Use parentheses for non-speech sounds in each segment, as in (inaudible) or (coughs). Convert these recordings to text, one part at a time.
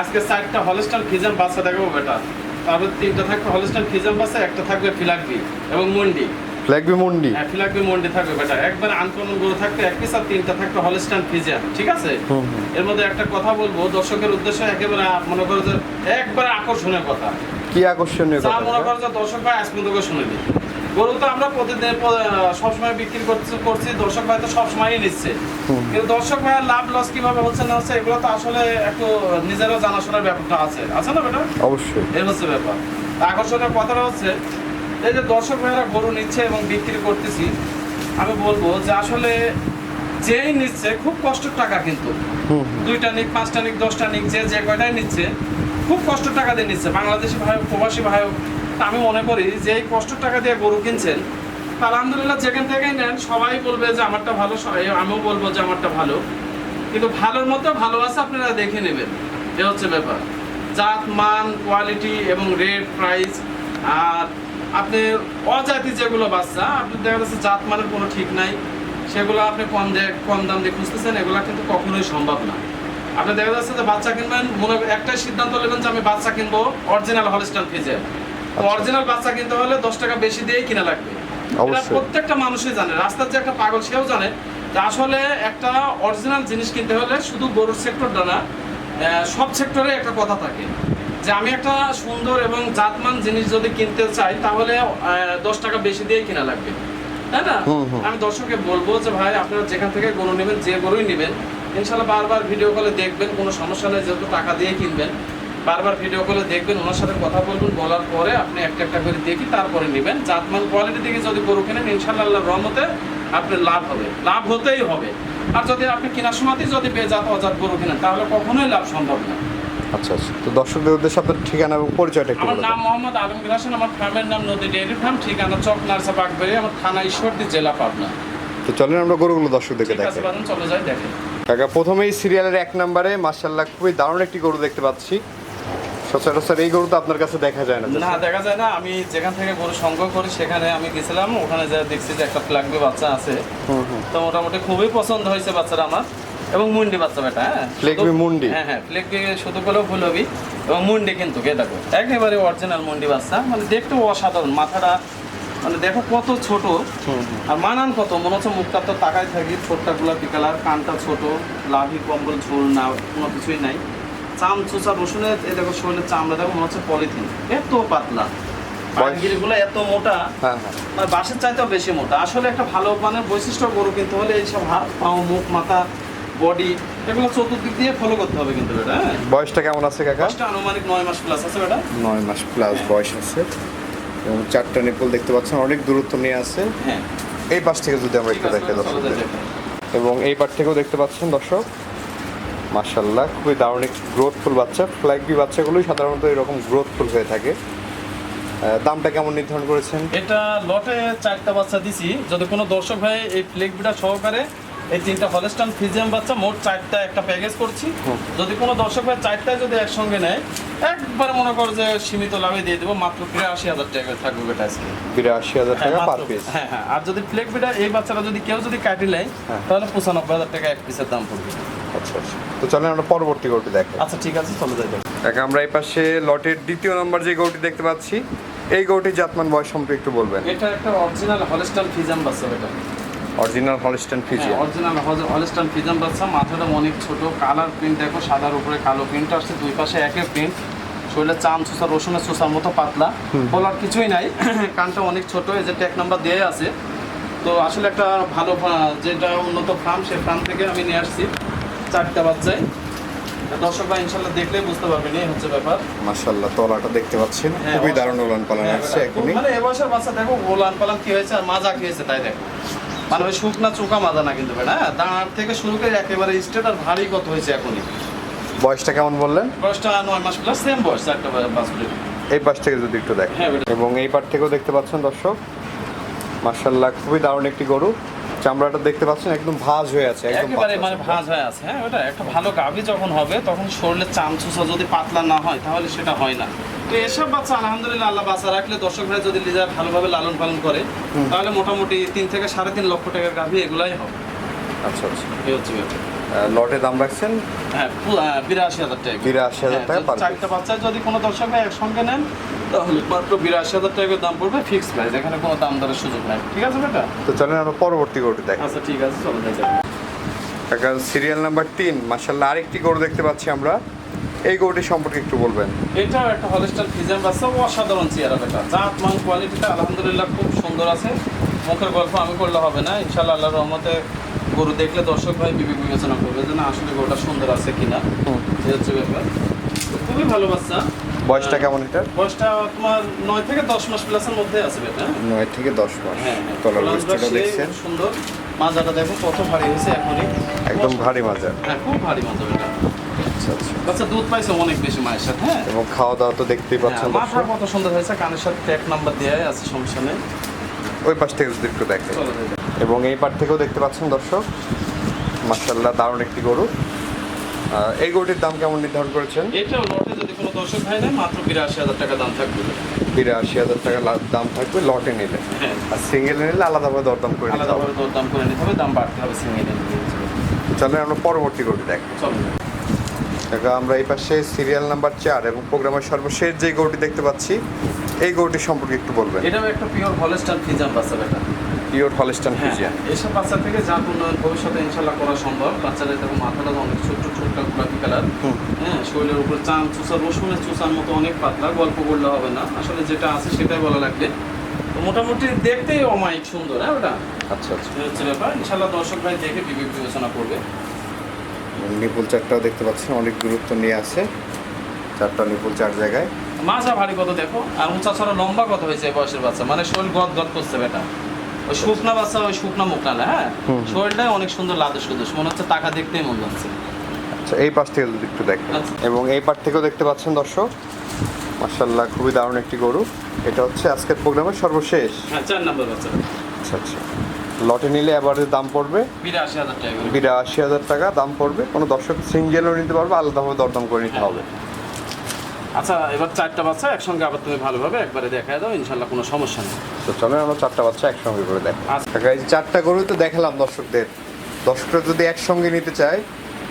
আজকে চারটা হলস্টার ফিজাম বাচ্চা দেখাবো বেটা। তারপর তিনটা থাকবে হলস্টার ফিজাম বাচ্চা একটা থাকবে ফিলাকবি এবং মন্ডি। লাগবে মুন্ডি। হ্যাঁ ফিলাকবি মন্ডি থাকবে বেটা। একবার আনকমন গরু থাকবে এক পিস আর তিনটা থাকবে হলস্টার ফিজাম ঠিক আছে। এর মধ্যে একটা কথা বলব দর্শকের উদ্দেশ্যে একেবারে মনে করো যে একবারে আকর্ষণীয় কথা। কি আকর্ষণীয় কথা মনে করো যে দর্শক ভাই আজ পর্যন্ত শুনে নি গরু তো আমরা প্রতিদিন সবসময় বিক্রি করছি দর্শক ভাই তো সবসময়ই নিচ্ছে। কিন্তু দর্শক ভাইয়ের লাভ লস কীভাবে হচ্ছে না হচ্ছে এগুলো তো আসলে একটু নিজেরও জানাশোনার ব্যাপারটা আছে। আছে না বেটা অবশ্যই। এই হচ্ছে ব্যাপার। আকর্ষণের কথাটা হচ্ছে এই যে দর্শক ভাইয়েরা গরু নিচ্ছে এবং বিক্রি করতেছি আমি বলব যে আসলে যেই নিচ্ছে খুব কষ্টের টাকা কিন্তু। দুইটা নিক পাঁচটা নিক দশটা নিক যে যে কয়টাই নিচ্ছে খুব কষ্ট টাকা দিয়ে নিচ্ছে। বাংলাদেশি ভাই প্রবাসী ভাই আমি মনে করি যে এই কষ্ট টাকা দিয়ে গরু কিনছেন, আলহামদুলিল্লাহ যেখান থেকেই নেন, সবাই বলবে যে আমারটা ভালো, সবাই- আমিও বলব যে আমারটা ভালো। কিন্তু ভালোর মতো ভালো আছে আপনারা দেখে নেবেন। এ হচ্ছে ব্যাপার। জাত, মান কোয়ালিটি এবং রেট প্রাইস আর আপনি অজাতি যেগুলো বাচ্চা আপনি দেখা যাচ্ছে জাত মানের কোনো ঠিক নাই, সেগুলো আপনি কম দিয়ে কম দাম দিয়ে খুঁজতেছেন, এগুলো কিন্তু কখনোই সম্ভব না। আপনি দেখা যাচ্ছে যে বাচ্চা কিনবেন, মনে একটাই সিদ্ধান্ত নেবেন যে আমি বাচ্চা কিনবো অরিজিনাল হলস্টান ফিজে অরিজিনাল বাচ্চা কিনতে হলে দশ টাকা বেশি দিয়েই কিনা লাগবে। প্রত্যেকটা মানুষই জানে। রাস্তার যে একটা পাগল সেও জানে। যে আসলে একটা অরিজিনাল জিনিস কিনতে হলে শুধু গরুর সেক্টরটা না সব সেক্টরে একটা কথা থাকে যে আমি একটা সুন্দর এবং জাতমান জিনিস যদি কিনতে চাই তাহলে দশ টাকা বেশি দিয়েই কিনা লাগবে। তাই না। আমি দর্শককে বলব যে ভাই আপনারা যেখান থেকে গরু নেবেন যে গরুই নেবেন ইনশাল্লাহ বারবার ভিডিও কলে দেখবেন কোনো সমস্যা নেই যেহেতু টাকা দিয়ে কিনবেন। বারবার ভিডিও কলে দেখবেন ওনার সাথে কথা বলবেন বলার পরে আপনি একটা একটা করে দেখি তারপরে নেবেন। জাতমান কোয়ালিটি থেকে যদি গরু কেনেন ইনশাল্লাহ রহমতে আপনার লাভ হবে। লাভ হতেই হবে। আর যদি আপনি কেনার সময়তেই যদি বেজাত অজাত গরু কেনেন তাহলে কখনোই লাভ সম্ভব না। আচ্ছা আচ্ছা। তো দর্শকদের উদ্দেশ্যে আপনার ঠিকানা এবং পরিচয়টা একটু আমার নাম। মোহাম্মদ আলমগীর হাসান আমার ফার্মের নাম নদী ডেয়ারি ফার্ম ঠিকানা চক নার্সা বাগবাড়ি আমার থানা ঈশ্বরদী জেলা পাবনা। তো চলেন আমরা গরুগুলো দর্শকদেরকে আছে চলে যাই দেখেন। কাকা প্রথমেই সিরিয়ালের এক নম্বরে মার্শাল্লাহ খুবই দারুণ একটি গরু দেখতে পাচ্ছি। সচরাচর এই গরু তো আপনার কাছে দেখা যায় না না দেখা যায় না। আমি যেখান থেকে গরু সংগ্রহ করি সেখানে আমি গেছিলাম। ওখানে যা দেখছি যে একটা ফ্ল্যাগবি বাচ্চা আছে। তো মোটামুটি খুবই পছন্দ হয়েছে বাচ্চারা আমার। এবং মুন্ডি বাচ্চা বেটা হ্যাঁ? ফ্লেগবি মুন্ডি? হ্যাঁ হ্যাঁ ফ্লেগবি শুধু বলেও ভুল হবি এবং মুন্ডি কিন্তু কে দেখো। একেবারে অরিজিনাল মুন্ডি বাচ্চা। মানে দেখতে অসাধারণ। মাথাটা মানে দেখো কত ছোট। আর মানান কত মনে হচ্ছে মুখটা তো তাকায় থাকি। ছোটটা গোলাপি কালার কানটা ছোট। লাভি কম্বল ঝোল না কোনো কিছুই নাই। চাম চুচা রসুনের এই দেখো শরীরের চামড়া দেখো মনে হচ্ছে পলিথিন। এত পাতলা। পানগিরিগুলো এত মোটা হ্যাঁ হ্যাঁ। মানে বাসের চাইতেও বেশি মোটা। আসলে একটা ভালো মানের বৈশিষ্ট্য গরু কিনতে হলে এইসব হাত পাও মুখ মাথা বডি এগুলো চতুর্দিক দিয়ে ফলো করতে হবে কিন্তু এটা হ্যাঁ। বয়সটা কেমন আছে কাকা? দশটা আনুমানিক নয় মাস প্লাস আছে বেটা। নয় মাস প্লাস বয়স আছে। এবং চারটা নিপল দেখতে পাচ্ছেন অনেক দূরত্ব নিয়ে আছে। হ্যাঁ। এই পাশ থেকে যদি আমরা একটু দেখে দেখো। এবং এই পার থেকেও দেখতে পাচ্ছেন দর্শক মার্শাল্লাহ খুবই দারুণ গ্রোথফুল বাচ্চা। ফ্ল্যাগবি বাচ্চাগুলোই সাধারণত এরকম গ্রোথফুল হয়ে থাকে। দামটা কেমন নির্ধারণ করেছেন? এটা লটে চারটা বাচ্চা দিছি। যদি কোনো দর্শক ভাই এই ফ্লেগবিটা সহকারে এই তিনটা হলস্টান ফিজিয়াম বাচ্চা মোট চারটা একটা প্যাকেজ করছি। যদি কোনো দর্শক ভাই চারটায় যদি একসঙ্গে নেয় একবার মনে করো যে সীমিত লাভে দিয়ে দেবো মাত্র বিরাশি হাজার টাকা থাকবে বেটা আজকে। বিরাশি হাজার টাকা হ্যাঁ, পার পিস হ্যাঁ হ্যাঁ। আর যদি ফ্লেক বিটা এই বাচ্চারা যদি কেউ যদি কাটি নেয় হ্যাঁ। তাহলে পঁচানব্বই হাজার টাকা এক পিসের দাম পড়বে। আচ্ছা আচ্ছা। তো চলেন আমরা পরবর্তী গরুটি দেখাই আচ্ছা ঠিক আছে চলে যাই দেখো। দেখ আমরা এই পাশে লটের দ্বিতীয় নম্বর যে গরুটি দেখতে পাচ্ছি এই গরুটির জাতমান বয়স সম্পর্কে একটু বলবেন। এটা একটা অরিজিনাল হলস্টান ফিজাম বাচ্চা বেটা। Original Holstein Friesian original Holstein Friesian বাচ্চা মাথাটা অনেক ছোট কালার প্রিন্ট দেখো সাদার উপরে কালো প্রিন্ট আসছে দুই পাশে একে প্রিন্ট শরীরে চাম চুষা রসুনের চুষার মতো পাতলা। বলার কিছুই নাই (coughs) কানটা অনেক ছোট এই যে ট্যাগ নাম্বার দিয়ে আছে। তো আসলে একটা ভালো যেটা উন্নত ফার্ম সেই ফার্ম থেকে আমি নিয়ে আসছি চারটা বাচ্চায়। দর্শক ভাই ইনশাল্লাহ দেখলেই বুঝতে পারবেন এই হচ্ছে ব্যাপার। মাশাল্লাহ তলাটা দেখতে পাচ্ছেন। হ্যাঁ, খুবই দারুণ উলান পালান হ্যাঁ, আসছে এখনই। মানে এবছর বাচ্চা দেখো গোলান পালান কি হয়েছে আর মাজা কি হয়েছে তাই দেখো। মানে ওই শুকনা চোকা মাদা না কিন্তু ভাই হ্যাঁ? দাঁড় থেকে শুরু করে একেবারে স্টেট আর ভারী কত হয়েছে এখনই? বয়সটা কেমন বললেন? বয়সটা নয় মাস প্লাস সেম বয়স একটা বাছুরের এই পাশ থেকে যদি একটু দেখেন। হ্যাঁ, এবং এই পার থেকেও দেখতে পাচ্ছেন দর্শক মার্শাল্লাহ খুবই দারুণ একটি গরু। চামড়াটা দেখতে পাচ্ছেন একদম ভাঁজ হয়ে আছে একদম একেবারে মানে। ভাঁজ হয়ে আছে হ্যাঁ ওটা একটা ভালো গাভী যখন হবে তখন শরীরে চামচুসা যদি পাতলা না হয় তাহলে সেটা হয় না। তো এসব বাচ্চা আলহামদুলিল্লাহ আল্লাহ বাচ্চা রাখলে দর্শক ভাই যদি নিজেরা ভালোভাবে লালন পালন করে তাহলে মোটামুটি তিন থেকে সাড়ে তিন লক্ষ টাকার গাভী এগুলাই হবে। আচ্ছা আচ্ছা। এই হচ্ছে লটে দাম রাখছেন? হ্যাঁ বিরাশি হাজার টাকা। 82,000 টাকা হ্যাঁ, চারটা বাচ্চা যদি কোনো দর্শক ভাই একসঙ্গে নেন তাহলে মাত্র বিরাশি হাজার দাম পড়বে ফিক্স প্রাইস এখানে কোনো দাম দরের সুযোগ নাই। ঠিক আছে বেটা? তো চলেন আমরা পরবর্তী গরুটি দেখ আচ্ছা ঠিক আছে চলো যাই। কাকা সিরিয়াল নাম্বার তিন মাসাল্লাহ আরেকটি গরু দেখতে পাচ্ছি আমরা। এই গরুটি সম্পর্কে একটু বলবেন। এটাও একটা হলিস্টার ফিজেন বাচ্চা অসাধারণ চেয়ারা বেটা। জাত মান কোয়ালিটিটা আলহামদুলিল্লাহ খুব সুন্দর আছে। মুখের গল্প আমি করলে হবে না ইনশাল্লাহ আল্লাহ রহমতে গরু দেখলে দর্শক ভাই বিবেক বিবেচনা করবে যে না আসলে গরুটা সুন্দর আছে কিনা। এই হচ্ছে ব্যাপার। খুবই ভালো বাচ্চা। বয়সটা কেমন এটা বয়সটা তোমার নয় থেকে দশ মাস প্লাসের মধ্যে আছে বেটা। নয় থেকে দশ মাস। হ্যাঁ হ্যাঁ। তলার বয়সটা দেখছেন? সুন্দর। মাজাটা দেখো কত ভারী হয়েছে এখনই। একদম ভারী মাজা। হ্যাঁ খুব ভারী মাজা বেটা। আচ্ছা আচ্ছা। দুধ পাইছে অনেক বেশি মায়ের সাথে হ্যাঁ? এবং খাওয়া দাওয়া তো দেখতেই পাচ্ছেন হ্যাঁ, মাথা কত সুন্দর হয়েছে কানের সাথে ট্যাগ নাম্বার দেওয়া আছে সমস্যা নেই। ওই পাশ থেকে যদি একটু দেখেন। এবং এই পার থেকেও দেখতে পাচ্ছেন দর্শক মার্শাল্লাহ দারুণ একটি গরু। এই গরুটির দাম কেমন নির্ধারণ করেছেন? এটাও লটে যদি কোনো দর্শক ভাই নেয় মাত্র বিরাশি হাজার টাকা দাম থাকবে। বিরাশি হাজার টাকা দাম থাকবে লটে নিলে। হ্যাঁ। আর সিঙ্গেলে নিলে আলাদাভাবে দরদাম করে নিতে হবে। দরদাম করে নিতে হবে দাম বাড়তে হবে সিঙ্গেল চলেন আমরা পরবর্তী গরুটি দেখ। দেখো আমরা এই পাশে সিরিয়াল নাম্বার চার এবং প্রোগ্রামের সর্বশেষ যে গরুটি দেখতে পাচ্ছি এই গরুটি সম্পর্কে একটু বলবেন। এটাও একটা পিওর হলস্টার ফিজাম বাচ্চা বেটা। পিওর হলস্টান হ্যাঁ ফিজিয়ান এসব বাচ্চা থেকে যা উন্নয়ন ভবিষ্যতে ইনশাল্লাহ করা সম্ভব বাচ্চাদের দেখো মাথাটা অনেক ছোট্ট ছোট্ট গোলাপি কালার। হ্যাঁ শরীরের উপর চান চুষা রসুনের চুষার মতো অনেক পাতলা গল্প করলে হবে না। আসলে যেটা আছে সেটাই বলা লাগবে। তো মোটামুটি দেখতেই অমায়িক সুন্দর হ্যাঁ ওটা? আচ্ছা আচ্ছা। হচ্ছে ব্যাপার। ইনশাল্লাহ দর্শক ভাই দেখে বিবেক বিবেচনা করবে। নিপুল চারটাও দেখতে পাচ্ছেন অনেক গুরুত্ব নিয়ে আছে। চারটা নিপুল চার জায়গায়। মাছা ভারী কত দেখো? আর উঁচা ছাড়া লম্বা কত হয়েছে বয়সের বাচ্চা? মানে শরীর গদ গদ করছে বেটা। ওই শুকনা বাচ্চা ওই শুকনা মুখ নালে হ্যাঁ? হুম। শরীরটাই অনেক সুন্দর লাদুস সুদুস মনে হচ্ছে টাকা দেখতেই মন যাচ্ছে। আচ্ছা এই পাশ থেকে যদি একটু দেখেন। আচ্ছা। এবং এই পাশ থেকেও দেখতে পাচ্ছেন দর্শক মার্শাল্লাহ খুবই দারুণ একটি গরু। এটা হচ্ছে আজকের প্রোগ্রামের সর্বশেষ। হ্যাঁ চার নাম্বার বাচ্চা। আচ্ছা আচ্ছা। লটে নিলে এবারে দাম পড়বে? বিরাশি হাজার টাকা বিরাশি হাজার টাকা দাম পড়বে। কোনো দর্শক সিঙ্গেলও নিতে পারবে আলাদাভাবে দরদাম করে নিতে হবে। আচ্ছা এবার চারটা বাচ্চা একসঙ্গে আবার তুমি ভালোভাবে একবারে দেখায় দাও ইনশাল্লাহ কোনো সমস্যা নেই। তো চলেন আমরা চারটা বাচ্চা একসঙ্গে করে দেখ আচ্ছা। যে চারটা গরু তো দেখালাম দর্শকদের। দর্শকরা যদি একসঙ্গে নিতে চায়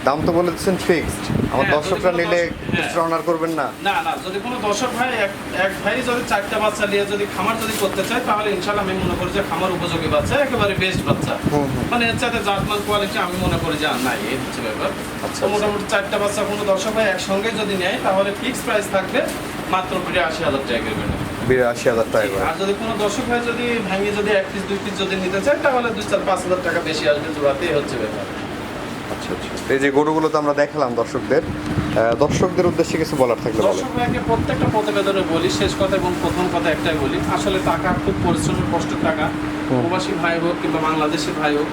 দাম তো বলে দিচ্ছেন ফিক্সড আমার হ্যাঁ, দর্শকরা নিলে হ্যাঁ। এক্সট্রা অনার করবেন না। না না যদি কোনো দর্শক ভাই এক এক ভাই যদি চারটা বাচ্চা নিয়ে যদি খামার যদি করতে চায় তাহলে ইনশাল্লাহ আমি মনে করি যে খামার উপযোগী বাচ্চা একেবারে বেস্ট বাচ্চা। মানে এর সাথে জাতমান কোয়ালিটি আমি মনে করি যে নাই এই হচ্ছে ব্যাপার। আচ্ছা, তো মোটামুটি চারটা বাচ্চা কোনো দর্শক ভাই একসঙ্গে যদি নেয় তাহলে ফিক্স প্রাইস থাকবে মাত্র বিরাশি হাজার টাকা বিরাশি হাজার টাকা করে। আর যদি কোনো দর্শক ভাই যদি ভাঙিয়ে যদি এক পিস দুই পিস যদি নিতে চায় তাহলে দুই চার পাঁচ হাজার টাকা বেশি আসবে জোড়াতেই হচ্ছে ব্যাপার। আচ্ছা আচ্ছা। এই যে গরুগুলো তো আমরা দেখালাম দর্শকদের দর্শকদের উদ্দেশ্যে কিছু বলার থাকলে বলেন। দর্শক প্রত্যেকটা প্রতিবেদনে বলি শেষ কথা এবং প্রথম কথা একটাই বলি। আসলে টাকা খুব পরিশ্রমের কষ্টের টাকা। প্রবাসী ভাই হোক কিংবা বাংলাদেশি ভাই হোক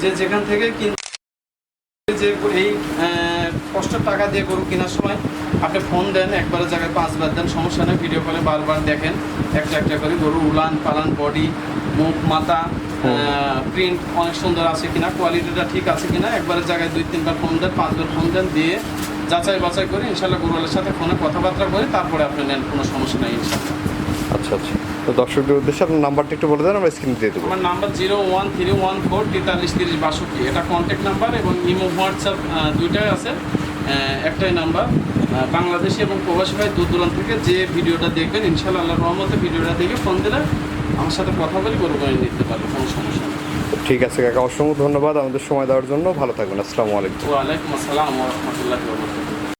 যে যেখান থেকে কিন যে এই কষ্টের টাকা দিয়ে গরু কেনার সময় আপনি ফোন দেন একবারের জায়গায় পাঁচবার দেন সমস্যা নেই ভিডিও কলে বারবার দেখেন। একটা একটা করে গরু উলান পালান বডি মুখ মাথা প্রিন্ট অনেক সুন্দর আছে কিনা কোয়ালিটিটা ঠিক আছে কিনা একবারের জায়গায় দুই তিনবার ফোন দেন পাঁচবার ফোন দেন দিয়ে যাচাই বাছাই করে ইনশাল্লাহ গরুওয়ালার সাথে ফোনে কথাবার্তা করে তারপরে আপনি নেন কোনো সমস্যা নেই ইনশাল্লাহ আচ্ছা আচ্ছা। তো দর্শকদের উদ্দেশ্যে আপনার নাম্বারটা একটু বলে দেন আমরা স্ক্রিনে দিয়ে দেবো। আমার number zero one three one four তেতাল্লিশ তিরিশ বাষট্টি। এটা কন্ট্যাক্ট নাম্বার এবং ইমো হোয়াটসঅ্যাপ দুইটাই আছে একটাই নাম্বার। বাংলাদেশি এবং প্রবাসী ভাই দূর দূরান্ত থেকে যে ভিডিওটা দেখবেন ইনশাল্লাহ আল্লাহ রহমতে ভিডিওটা দেখে ফোন দিলে আমার সাথে কথা বলে গরু করে নিতে পারব কোনো সমস্যা নেই। ঠিক আছে কাকা অসংখ্য ধন্যবাদ আমাদের সময় দেওয়ার জন্য। ভালো থাকবেন আসসালামু আলাইকুম। ওয়ালাইকুম আসসালাম রহমতুল্লাহ